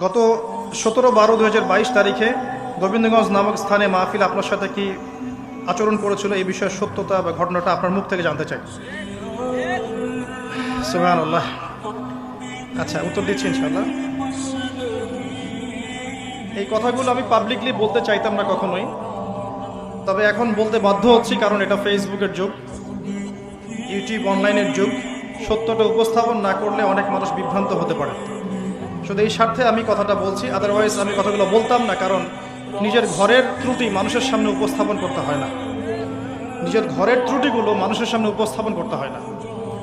গত সতেরো বারো দু তারিখে গোবিন্দগঞ্জ নামক স্থানে মাহফিল আপনার সাথে কি আচরণ করেছিল? এই বিষয়ের সত্যতা বা ঘটনাটা আপনার মুখ থেকে জানতে চাই। সুহান আচ্ছা উত্তর দিচ্ছি ইনশাল্লাহ এই কথাগুলো আমি পাবলিকলি বলতে চাইতাম না কখনোই। তবে এখন বলতে বাধ্য হচ্ছি, কারণ এটা ফেসবুকের যুগ ইউটিউব অনলাইনের যুগ। সত্যটা উপস্থাপন না করলে অনেক মানুষ বিভ্রান্ত হতে পারে। শুধু এই স্বার্থে আমি কথাটা বলছি আদারওয়াইজ আমি কথাগুলো বলতাম না, কারণ নিজের ঘরের ত্রুটি মানুষের সামনে উপস্থাপন করতে হয় না। নিজের ঘরের ত্রুটিগুলো মানুষের সামনে উপস্থাপন করতে হয় না।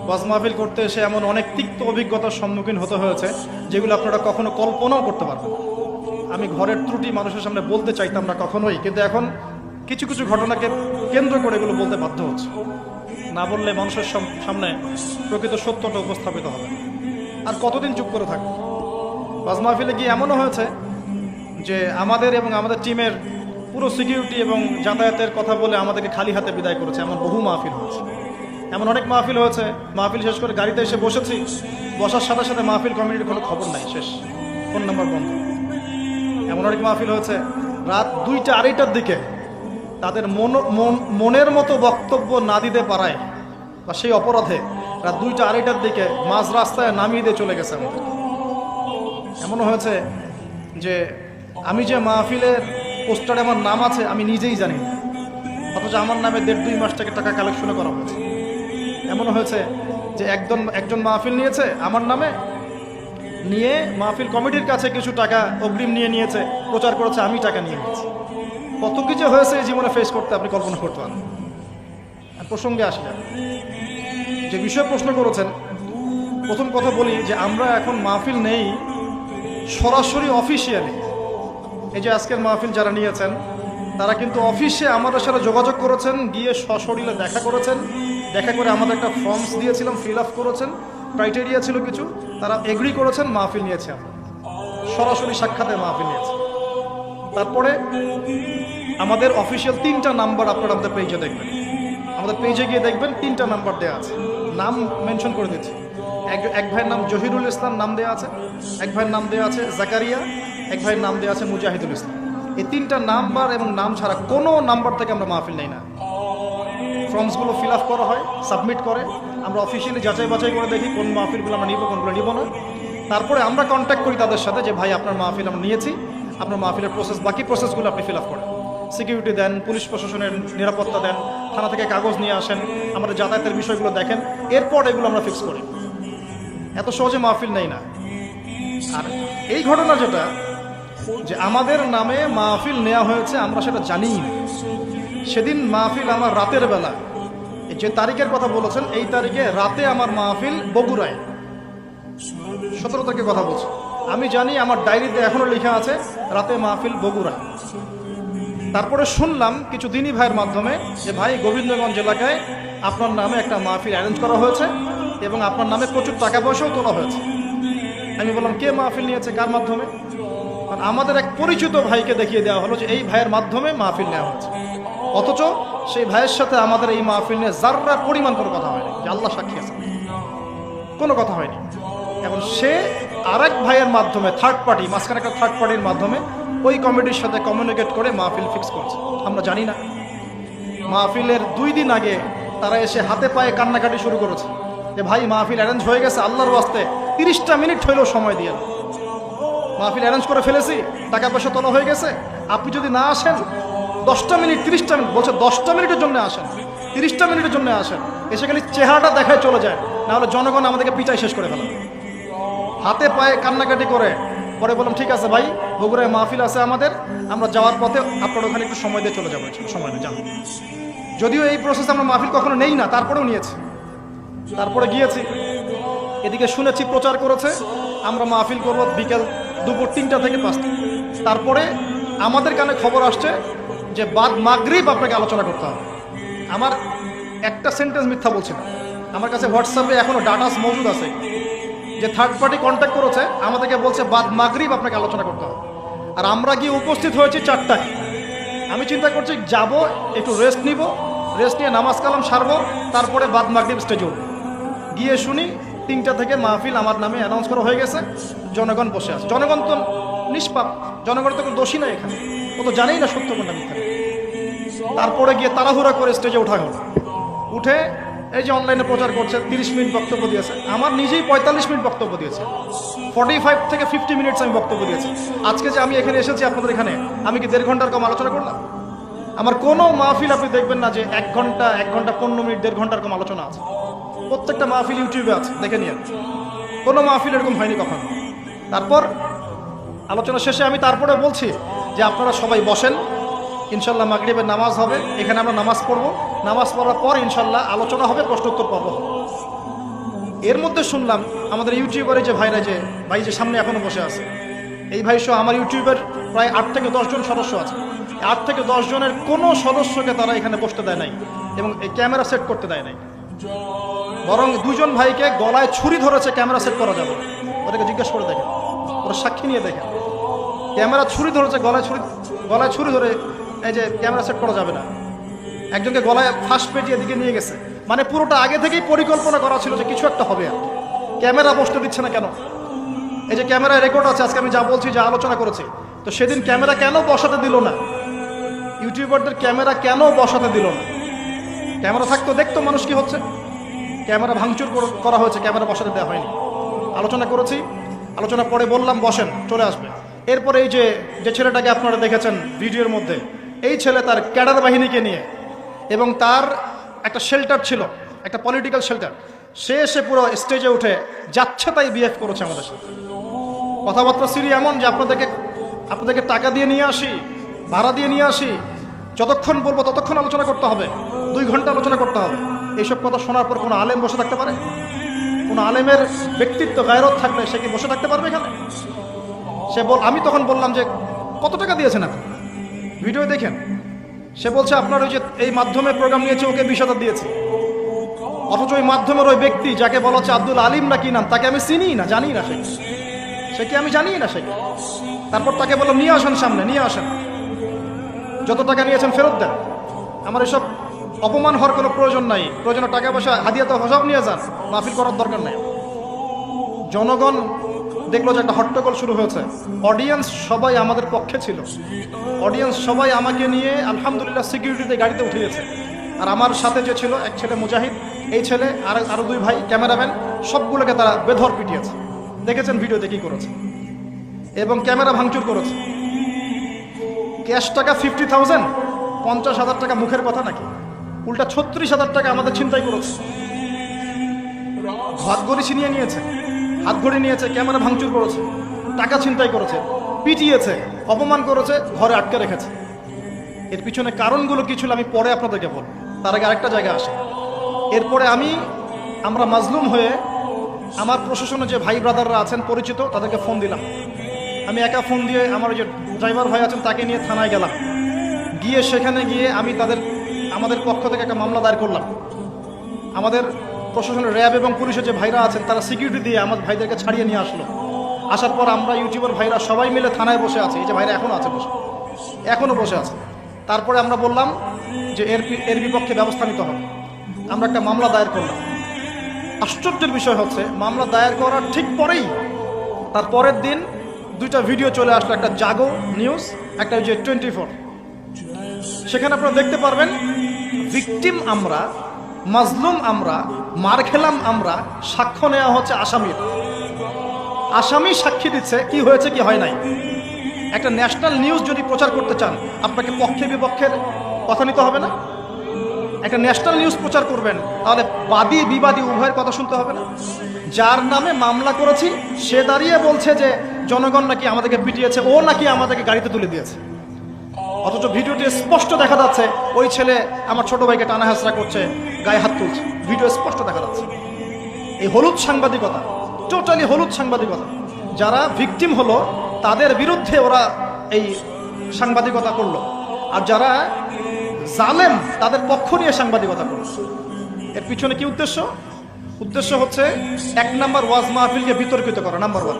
ওয়াজ মাহফিল করতে এসে এমন অনেক তিক্ত অভিজ্ঞতার সম্মুখীন হতে হয়েছে, যেগুলো আপনারা কখনো কল্পনাও করতে পারবেন আমি ঘরের ত্রুটি মানুষের সামনে বলতে চাইতাম না কখনোই, কিন্তু এখন কিছু কিছু ঘটনাকে কেন্দ্র করে এগুলো বলতে বাধ্য হচ্ছে। না বললে মানুষের সাম- সামনে প্রকৃত সত্যটা উপস্থাপিত হবে। আর কতদিন চুপ করে থাকবে? বাজ মাহফিলে গিয়ে এমনও হয়েছে যে আমাদের এবং আমাদের টিমের পুরো সিকিউরিটি এবং যাতায়াতের কথা বলে আমাদেরকে খালি হাতে বিদায় করেছে, এমন বহু মাহফিল হয়েছে। এমন অনেক মাহফিল হয়েছে, মাহফিল শেষ করে গাড়িতে এসে বসেছি, বসার সাথে সাথে মাহফিল কমিটির কোনো খবর নাই, শেষ। ফোন নাম্বার বন্ধ। এমন অনেক মাহফিল হয়েছে, রাত দুইটা, আড়াইটার দিকে তাদের মন- মনের মতো বক্তব্য না দিতে পারায় বা সেই অপরাধে রাত দুইটা, আড়াইটার দিকে মাঝ রাস্তায় নামিয়ে দিয়ে চলে গেছে আমাদের। এমনও হয়েছে যে আমি যে মাহফিলের পোস্টারে আমার নাম আছে, আমি নিজেই জানি অথচ আমার নামে দেড় দুই মাস থেকে টাকা কালেকশনও করা হয়েছে। এমনও হয়েছে যে একজন একজন মাহফিল নিয়েছে, আমার নামে নিয়ে মাহফিল কমিটির কাছে কিছু টাকা অগ্রিম নিয়ে নিয়েছে, প্রচার করেছে, আমি টাকা নিয়ে নিয়েছি। কত কিছু হয়েছে এই জীবনে ফেস করতে আপনি কল্পনা করতে পারেন? আর প্রসঙ্গে আসি। যে বিষয়ে প্রশ্ন করেছেন, প্রথম কথা বলি যে আমরা এখন মাহফিল নেই সরাসরি অফিসিয়ালি। এই যে আজকের মাহফিল যারা নিয়েছেন, তারা কিন্তু অফিসে আমাদের সাথে যোগাযোগ করেছেন, গিয়ে সশরীরে দেখা করেছেন। দেখা করে আমাদের একটা ফর্মস দিয়েছিলাম ফিল আপ করেছেন। ক্রাইটেরিয়া ছিল কিছু, তারা এগ্রি করেছেন, মাহফিল নিয়েছে সরাসরি সাক্ষাতে মাহফিল নিয়েছে। তারপরে আমাদের অফিসিয়াল তিনটা নাম্বার আপনারা আমাদের পেজে দেখবেন। আমাদের পেজে গিয়ে দেখবেন, তিনটা নাম্বার দেওয়া আছে। নাম মেনশন করে দিচ্ছি। এক এক ভাইয়ের নাম জহিরুল ইসলাম নাম দেওয়া আছে, এক ভাইয়ের নাম দেওয়া আছে জাকারিয়া, এক ভাইয়ের নাম দেওয়া আছে মুজাহিদুল ইসলাম। এই তিনটা নাম্বার এবং নাম ছাড়া কোনো নাম্বার থেকে আমরা মাহফিল নেই না। ফর্মসগুলো ফিল আপ করা হয়, সাবমিট করে, আমরা অফিসিয়ালি যাচাই বাছাই করে দেখি কোন মাহফিলগুলো আমরা নিব, কোনগুলো নিব না। তারপরে আমরা কন্ট্যাক্ট করি তাদের সাথে যে, ভাই, আপনার মাহফিল আমরা নিয়েছি, আপনার মাহফিলের প্রসেস বাকি প্রসেসগুলো আপনি ফিল আপ করেন। সিকিউরিটি দেন, পুলিশ প্রশাসনের নিরাপত্তা দেন, থানা থেকে কাগজ নিয়ে আসেন আমাদের যাতায়াতের বিষয়গুলো দেখেন, এরপর এগুলো আমরা ফিক্স করি। এত সহজে মাহফিল নেই না। আর এই ঘটনা যেটা, যে আমাদের নামে মাহফিল নেওয়া হয়েছে, আমরা সেটা জানি সেদিন মাহফিল আমার রাতের বেলা। যে তারিখের কথা বলেছেন, এই তারিখে রাতে আমার মাহফিল বগুড়ায়। সতেরো তারিখে কথা বলছি। আমি জানি আমার ডায়েরিতে এখনও লেখা আছে, রাতে মাহফিল বগুড়ায়। তারপরে শুনলাম কিছু দিনী ভাইয়ের মাধ্যমে যে ভাই গোবিন্দগঞ্জ এলাকায় আপনার নামে একটা মাহফিল অ্যারেঞ্জ করা হয়েছে এবং আপনার নামে প্রচুর টাকা পয়সাও তোলা হয়েছে। আমি বললাম, কে মাহফিল নিয়েছে? কার মাধ্যমে? আমাদের এক পরিচিত ভাইকে দেখিয়ে দেওয়া হলো যে এই ভাইয়ের মাধ্যমে মাহফিল নেওয়া হয়েছে। অথচ সেই ভাইয়ের সাথে আমাদের এই মাহফিল নিয়ে যার্রা পরিমাণ কোনো কথা হয়নি, যে আল্লাহ সাক্ষী আছে। কোনো কথা হয়নি। এখন সে আরেক ভাইয়ের মাধ্যমে থার্ড পার্টি মাঝখানে একটা থার্ড পার্টির মাধ্যমে ওই কমিটির সাথে কমিউনিকেট করে মাহফিল ফিক্স করছে। আমরা জানি না। মাহফিলের দুই দিন আগে তারা এসে হাতে পায়ে কান্নাকাটি শুরু করেছে। যে ভাই, মাহফিল অ্যারেঞ্জ হয়ে গেছে, আল্লাহর ওয়াস্তে তিরিশটা মিনিট হইলেও সময় দিয়ে মাহফিল অ্যারেঞ্জ করে ফেলেছি, টাকা পয়সা তোলা হয়ে গেছে। আপনি যদি না আসেন, দশটা মিনিট, তিরিশটা মিনিট, বলছে দশটা মিনিটের জন্য আসেন, তিরিশটা মিনিটের জন্য আসেন। এসে খালি চেহারাটা দেখায় চলে যায়, নাহলে জনগণ আমাদেরকে পিটাই শেষ করে ফেলে। হাতে পায়ে কান্নাকাটি করে, পরে বললাম, ঠিক আছে ভাই, বগুড়ায় মাহফিল আছে আমাদের, আমরা যাওয়ার পথে আপনার ওখানে একটু সময় দিয়ে চলে যাব, সময় নেই যান। যদিও এই প্রসেস আমরা মাহফিল কখনো নেই না, তারপরেও নিয়েছি। তারপরে গিয়েছি। এদিকে শুনেছি প্রচার করেছে, আমরা মাহফিল করব বিকেল দুপুর তিনটা থেকে পাঁচটা। তারপরে আমাদের কানে খবর আসছে যে বাদ মাগরিব আপনাকে আলোচনা করতে হবে। আমার একটা সেন্টেন্স মিথ্যা বলছি না। আমার কাছে হোয়াটসঅ্যাপে এখনও ডাটাস মজুদ আছে। যে থার্ড পার্টি কন্ট্যাক্ট করেছে, আমাদেরকে বলছে বাদ মাগরিব আপনাকে আলোচনা করতে হবে। আর আমরা গিয়ে উপস্থিত হয়েছি চারটায়। আমি চিন্তা করছি, যাব, একটু রেস্ট নিব রেস্ট নিয়ে নামাজ কালাম সারবো, তারপরে বাদ মাগরিব স্টেজে উঠবো। গিয়ে শুনি তিনটা থেকে মাহফিল আমার নামে অ্যানাউন্স করা হয়ে গেছে, জনগণ বসে আছে। জনগণ তো নিষ্পাপ জনগণ তো কোনো দোষী নাই এখানে। ও তো জানেই না সত্য কোনটা মিথ্যা। তারপরে গিয়ে তাড়াহুড়া করে স্টেজে ওঠা হলো। উঠে এই যে অনলাইনে প্রচার করছে, তিরিশ মিনিট বক্তব্য দিয়েছে। আমার নিজেই পঁয়তাল্লিশ মিনিট বক্তব্য দিয়েছে। ফর্টি ফাইভ থেকে ফিফটি মিনিটস আমি বক্তব্য দিয়েছি। আজকে যে আমি এখানে এসেছি আপনাদের এখানে, আমি কি দেড় ঘণ্টার কম আলোচনা করলাম? আমার কোনো মাহফিল আপনি দেখবেন না যে এক ঘণ্টা এক ঘণ্টা, পনেরো মিনিট, দেড় ঘণ্টার কম আলোচনা আছে। প্রত্যেকটা মাহফিল ইউটিউবে আছে, দেখে নিয়ে কোনো মাহফিল এরকম হয়নি কখনো। তারপর আলোচনা শেষে আমি তারপরে বলছি যে আপনারা সবাই বসেন। ইনশাল্লাহ মাগরিবের নামাজ হবে। এখানে আমরা নামাজ পড়ব। নামাজ পড়ার পর ইনশাল্লাহ আলোচনা হবে, প্রশ্নোত্তর পর্ব। এর মধ্যে শুনলাম আমাদের ইউটিউবারে যে ভাইরা যে, ভাই যে সামনে এখনও বসে আছে, এই ভাই সহ আমার ইউটিউবের প্রায় আট থেকে দশজন সদস্য আছে। আট থেকে দশ জনের কোনো সদস্যকে তারা এখানে বসতে দেয় নাই এবং এই ক্যামেরা সেট করতে দেয় নাই। বরং দুজন ভাইকে গলায় ছুরি ধরেছে ক্যামেরা সেট করা যাবে। ওদেরকে জিজ্ঞেস করে দেখেন। ওরা সাক্ষী নিয়ে দেখেন। ক্যামেরা ছুরি ধরেছে, গলায় ছুরি গলায় ছুরি ধরে এই যে ক্যামেরা সেট করা যাবে না। একজনকে গলায় ফাঁস পেটিয়ে দিকে নিয়ে গেছে। মানে পুরোটা আগে থেকেই পরিকল্পনা করা ছিল যে কিছু একটা হবে আর ক্যামেরা বসতে দিচ্ছে না কেন? এই যে ক্যামেরায় রেকর্ড আছে, আজকে আমি যা বলছি, যা আলোচনা করেছি, তো সেদিন ক্যামেরা কেন বসাতে দিল না? ইউটিউবারদের ক্যামেরা কেন বসাতে দিল না? ক্যামেরা থাকতো, দেখতো মানুষ কি হচ্ছে। ক্যামেরা ভাঙচুর করা হয়েছে, ক্যামেরা বসাতে দেওয়া হয়নি। আলোচনা করেছি, আলোচনা পরে বললাম, বসেন, চলে আসবে। এরপরে এই যে যে ছেলেটাকে আপনারা দেখেছেন ভিডিওর মধ্যে, এই ছেলে তার ক্যাডার বাহিনীকে নিয়ে এবং তার একটা শেল্টার ছিল, একটা পলিটিক্যাল শেল্টার। সে এসে পুরো স্টেজে উঠে যাচ্ছে তাই বিএফ করেছে আমাদের সাথে। কথাবার্তা সিরি এমন যে আপনাদেরকে আপনাদেরকে টাকা দিয়ে নিয়ে আসি, ভাড়া দিয়ে নিয়ে আসি যতক্ষণ বলব ততক্ষণ আলোচনা করতে হবে। দুই ঘণ্টা আলোচনা করতে হবে। এইসব কথা শোনার পর কোনো আলেম বসে থাকতে পারে? কোনো আলেমের ব্যক্তিত্ব গায়রত থাকলে সে কি বসে থাকতে পারবে এখানে? সে বল আমি তখন বললাম যে, কত টাকা দিয়েছেন আপনি ভিডিও দেখেন। সে বলছে, আপনার ওই যে এই মাধ্যমে প্রোগ্রাম নিয়েছে, ওকে বিশ হাজার দিয়েছে। অথচ ওই মাধ্যমের ওই ব্যক্তি যাকে বলা হচ্ছে আব্দুল আলিম না কি নাম, তাকে আমি চিনি না জানি না সে। সে কি আমি জানি না সে? তারপর তাকে বললাম, নিয়ে আসেন সামনে, নিয়ে আসেন। যত টাকা নিয়েছেন ফেরত দেন। আমার এসব অপমান হওয়ার কোনো প্রয়োজন নাই। প্রয়োজনে টাকা পয়সা, হাদিয়া তো সব নিয়ে যান, মাহফিল করার দরকার নাই। জনগণ দেখল যে একটা হট্টগোল শুরু হয়েছে। অডিয়েন্স সবাই আমাদের পক্ষে ছিল। অডিয়েন্স সবাই আমাকে নিয়ে আলহামদুলিল্লাহ সিকিউরিটিতে গাড়িতে উঠিয়েছে। আর আমার সাথে যে ছিল, এক ছেলে মুজাহিদ, এই ছেলে আর আরও দুই ভাই ক্যামেরাম্যান, সবগুলোকে তারা বেধর পিটিয়েছে। দেখেছেন ভিডিওতে কি করেছে। এবং ক্যামেরা ভাঙচুর করেছে। ক্যাশ টাকা ফিফটি থাউজেন্ড পঞ্চাশ হাজার টাকা মুখের কথা নাকি? উল্টা ছত্রিশ হাজার টাকা আমাদের চিন্তাই করেছে হাত ঘড়ি ছিনিয়ে নিয়েছে, হাত ঘড়ি নিয়েছে, ক্যামেরা ভাঙচুর করেছে, টাকা ছিনতাই করেছে, পিটিয়েছে, অপমান করেছে, ঘরে আটকে রেখেছে। এর পিছনে কারণগুলো কি ছিল আমি পরে আপনাদেরকে বলব। তার আগে আরেকটা জায়গায় আসে। এরপরে আমি, আমরা মাজলুম হয়ে আমার প্রশাসনে যে ভাই ব্রাদাররা আছেন, পরিচিত, তাদেরকে ফোন দিলাম। আমি একা ফোন দিয়ে আমার যে ড্রাইভার ভাই আছেন, তাকে নিয়ে থানায় গেলাম। গিয়ে সেখানে গিয়ে আমি তাদের, আমাদের পক্ষ থেকে একটা মামলা দায়ের করলাম। আমাদের প্রশাসনের র্যাব এবং পুলিশের যে ভাইরা আছেন, তারা সিকিউরিটি দিয়ে আমার ভাইদেরকে ছাড়িয়ে নিয়ে আসলো। আসার পর আমরা ইউটিউবার ভাইরা সবাই মিলে থানায় বসে আছি। এই যে ভাইরা এখনও আছে বসে এখনও বসে আছে। তারপরে আমরা বললাম যে এর এর বিপক্ষে ব্যবস্থা নিতে হবে। আমরা একটা মামলা দায়ের করলাম। আশ্চর্যের বিষয় হচ্ছে, মামলা দায়ের করার ঠিক পরেই, তার পরের দিন দুইটা ভিডিও চলে আসলো, একটা জাগো নিউজ একটা যে টোয়েন্টি ফোর সেখানে আপনারা দেখতে পারবেন ভিকটিম আমরা, মাজলুম আমরা, মার খেলাম আমরা, সাক্ষ্য নেওয়া হচ্ছে আসামির আসামি সাক্ষী দিচ্ছে, কি হয়েছে, কি হয় নাই। একটা ন্যাশনাল নিউজ যদি প্রচার করতে চান, আপনাকে পক্ষে বিপক্ষের কথা নিতে হবে না। একটা ন্যাশনাল নিউজ প্রচার করবেন, তাহলে বাদী বিবাদী উভয়ের কথা শুনতে হবে না। যার নামে মামলা করেছি, সে দাঁড়িয়ে বলছে যে জনগণ নাকি আমাদেরকে পিটিয়েছে, ও নাকি আমাদেরকে গাড়িতে তুলে দিয়েছে। অথচ ভিডিওটি স্পষ্ট দেখা যাচ্ছে, ওই ছেলে আমার ছোট ভাইকে টানা হাসরা করছে, গায়ে হাত তুলছে। ভিডিও স্পষ্ট দেখা যাচ্ছে। এই হলুদ সাংবাদিকতা টোটালি হলুদ সাংবাদিকতা। যারা ভিকটিম হলো, তাদের বিরুদ্ধে ওরা এই সাংবাদিকতা করল। আর যারা জালেম, তাদের পক্ষ নিয়ে সাংবাদিকতা করল। এর পিছনে কি উদ্দেশ্য? উদ্দেশ্য হচ্ছে, এক নাম্বার ওয়াজ মাহফিলকে বিতর্কিত করা নাম্বার ওয়ান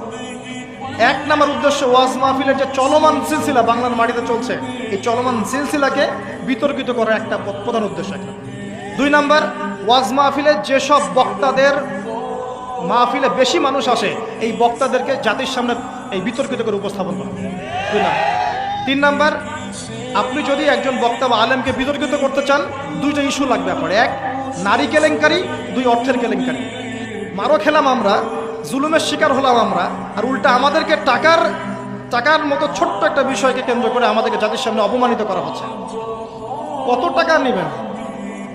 এক নাম্বার উদ্দেশ্য ওয়াজ মাহফিলের যে চলমান সিলসিলা বাংলার মাটিতে চলছে, এই চলমান সিলসিলাকে বিতর্কিত করার একটা প্রধান উদ্দেশ্য একটা। দুই নাম্বার, ওয়াজ মাহফিলে যেসব বক্তাদের মাহফিলে বেশি মানুষ আসে, এই বক্তাদেরকে জাতির সামনে এই বিতর্কিত করে উপস্থাপন করা। দুই নাম্বার। তিন নাম্বার, আপনি যদি একজন বক্তা বা আলেমকে বিতর্কিত করতে চান, দুইটা ইস্যু লাগবে আপনার। এক, নারী কেলেঙ্কারি, দুই অর্থের কেলেঙ্কারি। মারো খেলাম আমরা জুলুমের শিকার হলাম আমরা, আর উল্টা আমাদেরকে টাকার টাকার মতো ছোট্ট একটা বিষয়কে কেন্দ্র করে আমাদেরকে জাতির সামনে অপমানিত করা হচ্ছে। কত টাকা নেবেন?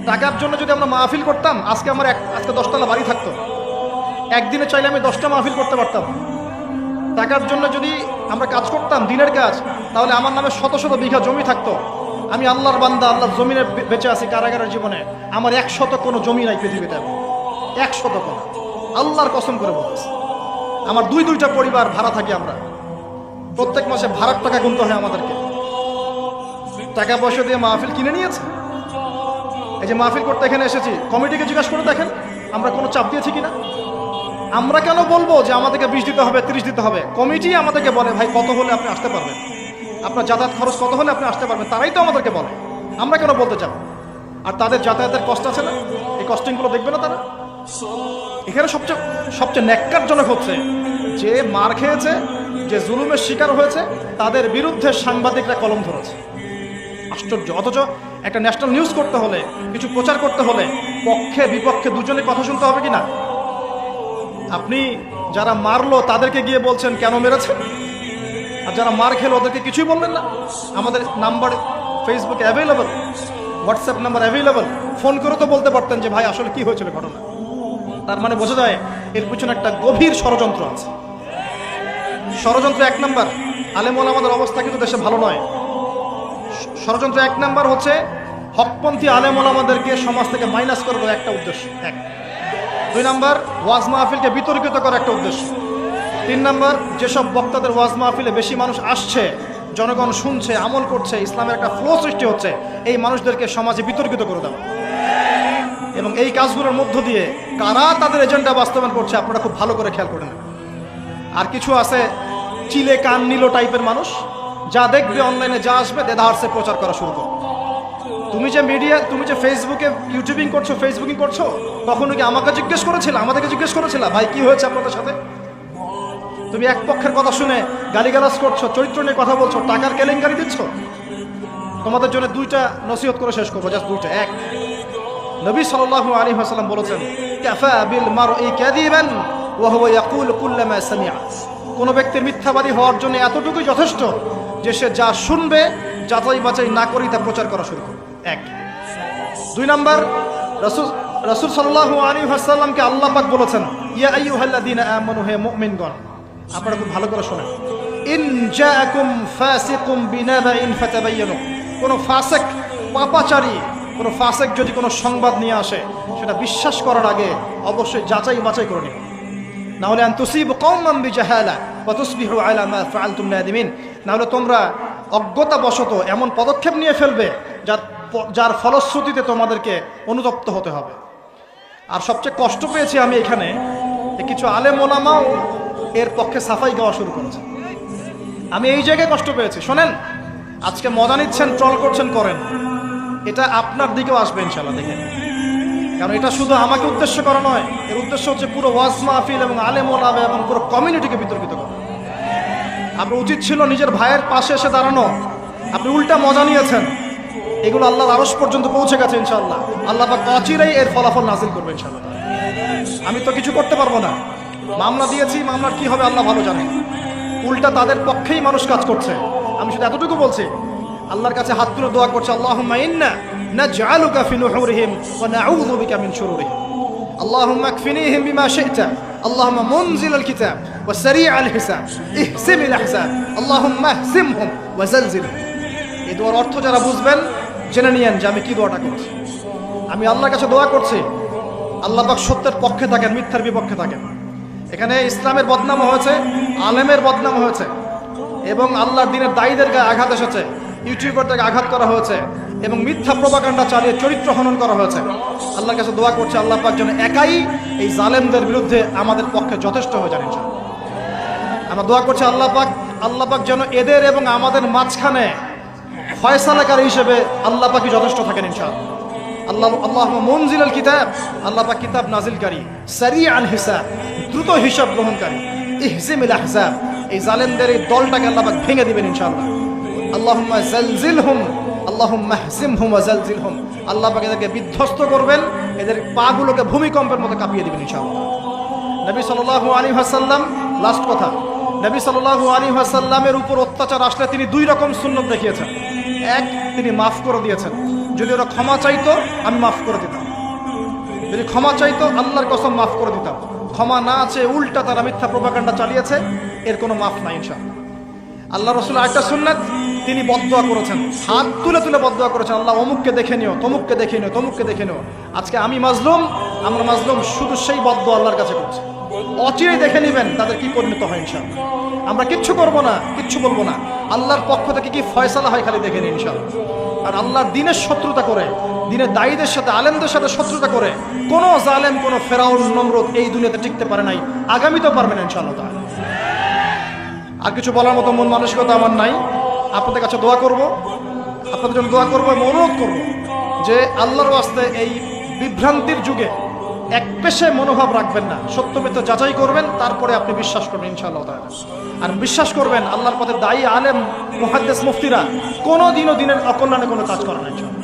টাকার জন্য যদি আমরা মাহফিল করতাম, আজকে আমার এক, আজকে দশতলা বাড়ি থাকতো। একদিনে চাইলে আমি দশটা মাহফিল করতে পারতাম। টাকার জন্য যদি আমরা কাজ করতাম, দিনের কাজ, তাহলে আমার নামে শত শত বিঘা জমি থাকতো। আমি আল্লাহর বান্দা, আল্লাহর জমিনে বেঁচে আছি কারাগারের জীবনে। আমার এক শত কোনো জমি নাই পৃথিবীতে। এক শত কোনো। আল্লাহর কসম করে বলতেছি। আমার দুই দুইটা পরিবার, ভাড়া থাকি আমরা। প্রত্যেক মাসে ভাড়ার টাকা গুনতে হয় আমাদেরকে। টাকা পয়সা দিয়ে মাহফিল কিনে নিয়েছে। এই যে মাহফিল করতে এখানে এসেছি, কমিটিকে জিজ্ঞাসা করে দেখেন, আমরা কোনো চাপ দিয়েছি কিনা? আমরা কেন বলব যে আমাদেরকে বিশ দিতে হবে, ত্রিশ দিতে হবে? কমিটি আমাদেরকে বলে, ভাই, কত হলে আপনি আসতে পারবেন? আপনার যাতায়াত খরচ কত হলে আপনি আসতে পারবেন? তারাই তো আমাদেরকে বলে। আমরা কেন বলতে চাবো আর তাদের যাতায়াতের কষ্ট আছে না? এই কস্টিংগুলো দেখবে না তারা? এখানে সবচেয়ে সবচেয়ে ন্যাক্কারজনক হচ্ছে যে মার খেয়েছে, যে জুলুমের শিকার হয়েছে, তাদের বিরুদ্ধে সাংবাদিকরা কলম ধরেছে। আশ্চর্য, অথচ একটা ন্যাশনাল নিউজ করতে হলে, কিছু প্রচার করতে হলে পক্ষে, বিপক্ষে দুজনে কথা শুনতে হবে কি না আপনি যারা মারলো, তাদেরকে গিয়ে বলছেন, কেন মেরেছেন আর যারা মার খেলো, ওদেরকে কিছুই বললেন না। আমাদের নাম্বার ফেসবুকে available WhatsApp number available phone করে তো বলতে পারতেন যে, ভাই, আসলে কি হয়েছিল ঘটনা? তার মানে বোঝা যায় এর পিছনে একটা গভীর ষড়যন্ত্র আছে। ষড়যন্ত্র এক নাম্বার। আলেমল আমাদের অবস্থা কিন্তু দেশে ভালো নয়। ষড়যন্ত্র এক নাম্বার হচ্ছে হকপন্থী আলেমল আমাদেরকে সমাজ থেকে মাইনাস করে দেওয়া একটা উদ্দেশ্য, এক। দুই নাম্বার, ওয়াজ মাহফিলকে বিতর্কিত করার একটা উদ্দেশ্য। তিন নাম্বার, যেসব বক্তাদের ওয়াজ মাহফিলে বেশি মানুষ আসছে, জনগণ শুনছে, আমল করছে, ইসলামের একটা ফ্লো সৃষ্টি হচ্ছে, এই মানুষদেরকে সমাজে বিতর্কিত করে দেওয়া। এবং এই কাজগুলোর মধ্য দিয়ে কারা তাদের এজেন্ডা বাস্তবায়ন করছে আপনারা খুব ভালো করে খেয়াল করে নেন। আর কিছু আছে চিলে কান নিল টাইপের মানুষ, যা দেখবে অনলাইনে যা আসবে দেদাহার্সে প্রচার করা শুরু করবে। তুমি যে মিডিয়া, তুমি যে ফেসবুকে ইউটিউবিং করছ, ফেসবুকিং করছ, কখনো কি আমাকে জিজ্ঞেস করেছিল? আমাদেরকে জিজ্ঞেস করেছিল, ভাই, কি হয়েছে আপনাদের সাথে? তুমি এক পক্ষের কথা শুনে গালিগালাজ করছ, চরিত্র নিয়ে কথা বলছো, টাকার কেলেঙ্কারি দিচ্ছ? তোমাদের জন্য দুইটা নসিহত করে শেষ করব, জাস্ট দুইটা, এক। নবী সাল্লাল্লাহু আলাইহি ওয়াসাল্লাম বলেছেন, কাফা বিল মারই কাযিবান ওয়া হুয়া ইয়াকুল কুল্লামা সামিআ। কোন ব্যক্তির মিথ্যাবাদী হওয়ার জন্য এতটুকুই যথেষ্ট যে সে যা শুনবে, যাচাই বাছাই না করেই তা প্রচার করা শুরু করবে। এক। দুই নাম্বার, রাসূল রাসূল সাল্লাল্লাহু আলাইহি ওয়াসাল্লামকে আল্লাহ পাক বলেছেন, ইয়া আইয়ুহাল্লাযীনা আমানু, হে মুমিনগণ। আপনারা খুব ভালো করে শোনেন, ইন জাআকুম ফাসিকুম বিনাবাইন ফাতাবায়ানু কোন ফাসিক, পাপাচারী কোন ফাসিক যদি কোনো সংবাদ নিয়ে আসে, সেটা বিশ্বাস করার আগে অবশ্যই যাচাই বাছাই করে নিন না হলে আন তুসিব কওমান বিজাহালা ওয়া তুসবিহু আলা মা ফাআলতুম নাদিমিন। না হলে তোমরা অজ্ঞতাবশত এমন পদক্ষেপ নিয়ে ফেলবে যার যার ফলশ্রুতিতে তোমাদেরকে অনুতপ্ত হতে হবে। আর সবচেয়ে কষ্ট পেয়েছি আমি এখানে কিছু আলেম ওলামাও এর পক্ষে সাফাই গাওয়া শুরু করেছে। আমি এই জায়গায় কষ্ট পেয়েছি। শোনেন, আজকে মজা নিচ্ছেন, ট্রল করছেন, করেন। এটা আপনার দিকেও আসবে ইনশাল্লাহ দেখেন। কারণ এটা শুধু আমাকে উদ্দেশ্য করা নয়, এর উদ্দেশ্য হচ্ছে পুরো ওয়াজ মাহফিল এবং আলেম ওলামা এবং পুরো কমিউনিটিকে বিতর্কিত করা। আপনার উচিত ছিল নিজের ভাইয়ের পাশে এসে দাঁড়ানো। আপনি উল্টা মজা নিয়েছেন। এগুলো আল্লাহ আরস পর্যন্ত পৌঁছে গেছে ইনশাল্লাহ আল্লাহ পাক অচিরেই এর ফলাফল নাজিল করবে ইনশাল্লাহ আমি তো কিছু করতে পারব না। মামলা দিয়েছি, মামলার কি হবে আল্লাহ ভালো জানে। উল্টা তাদের পক্ষেই মানুষ কাজ করছে। আমি শুধু এতটুকু বলছি আল্লাহর কাছে হাত তুলে দোয়া করছে আল্লাহুম্মা ইন্না নাজআলুকা ফি নুহুরিহিম ওয়া নাউযু বিকা মিন শুরুরিহিম اللهم اكفنيهم بما شئت اللهم منزل الكتاب وسريع الحساب اهزم الاحزاب اللهم اهزمهم وزلزلهم এই দোয়ার অর্থ যারা বুঝবেন জেনে নিয়েন যে আমি কি দোয়াটা করছি আমি আল্লাহর কাছে দোয়া করছি আল্লাহ পাক সত্যের পক্ষে থাকেন মিথ্যার বিপক্ষে থাকেন এখানে ইসলামের বদনাম হয়েছে আলেমের বদনাম হয়েছে এবং আল্লাহর দিনের দায়ীদের গায়ে আঘাত এসেছে ইউটিউবারদেরকে আঘাত করা হয়েছে এবং মিথ্যা প্রবাকাণ্ডা চালিয়ে চরিত্র হনন করা হয়েছে। আল্লাহর কাছে দোয়া করছে, আল্লাহ পাক যেন একাই এই জালেমদের বিরুদ্ধে আমাদের পক্ষে যথেষ্ট হয়ে যান আমরা দোয়া করছি, আল্লাহ পাক আল্লাহ পাক যেন এদের এবং আমাদের মাঝখানে ফয়সালাকারী হিসেবে আল্লাহ পাকই যথেষ্ট থাকেন ইনশাআল্লাহ। আল্লাহ আল্লাহ মনজিল আল কিতাব, আল্লাহ পাক কিতাব নাজিলকারী সারি আল হিসাব, দ্রুত হিসাব গ্রহণকারী, ইহজিমিল আহজাব, এই জালেমদের এই দলটাকে আল্লাহ পাক ভেঙে দিবেন ইনশাআল্লাহ। আল্লাহুম্মা জালজিলহুম, আল্লাহুম্মা হজিমহুম ওয়া জালজিলহুম। আল্লাহ পাক এদেরকে বিধ্বস্ত করবেন, এদের পাগুলোকে ভূমিকম্পের মতো কাঁপিয়ে দিবেন ইনশাআল্লাহ। নবী সাল্লাল্লাহু আলাইহি ওয়াসাল্লাম লাস্ট কথা, নবী সাল্লাল্লাহু আলাইহি ওয়াসাল্লামের উপর অত্যাচার আসলে তিনি দুই রকম সুন্নত দেখিয়েছেন। এক, তিনি মাফ করে দিয়েছেন। যদি ওরা ক্ষমা চাইতো, আমি মাফ করে দিতাম। যদি ক্ষমা চাইতো, আল্লাহর কসম মাফ করে দিতাম। ক্ষমা না আছে, উল্টা তারা মিথ্যা প্রভাকাণ্ডা চালিয়েছে, এর কোনো মাফ নাই ইনশাআল্লাহ। আল্লাহ রসুল একটা সুন্নাত তিনি বদয়া করেছেন। হাত তুলে তুলে বদোয়া করেছেন। আল্লাহ অমুককে দেখে নিও, তমুককে দেখে নিও, তমুককে দেখে নিও। আজকে আমি মাজলুম, আমরা মাজলুম শুধু সেই বদোয়া আল্লাহর কাছে করছি। অচিরেই দেখে নেবেন তাদের কি পরিণত হয় ইনশাআল্লাহ। আমরা কিচ্ছু করব না, কিচ্ছু বলব না। আল্লাহর পক্ষ থেকে কি ফয়সালা হয় খালি দেখে নিন ইনশাআল্লাহ। আর আল্লাহর দিনের শত্রুতা করে, দিনের দায়ীদের সাথে, আলেমদের সাথে শত্রুতা করে, কোনো জালেম, কোনো ফেরাউন, নমরুদ এই দুনিয়াতে টিকতে পারে নাই। আগামীতেও পারবেন ইনশাআল্লাহ তাআলা। আর কিছু বলার মতো মন মানসিকতা আমার নাই। আপনাদের কাছে দোয়া করব, আপনাদের জন্য দোয়া করব এবং অনুরোধ করব যে আল্লাহর আস্তে এই বিভ্রান্তির যুগে এক পেশে মনোভাব রাখবেন না, সত্য মিত্র যাচাই করবেন, তারপরে আপনি বিশ্বাস করবেন ইনশাআল্লাহ তাহলে আর বিশ্বাস করবেন, আল্লাহর পথে দায়ী আলেম, মুহাদ্দেস, মুফতিরা কোনো দিনও দিনের অকল্যাণে কোনো কাজ করে ইনশাআল্লাহ।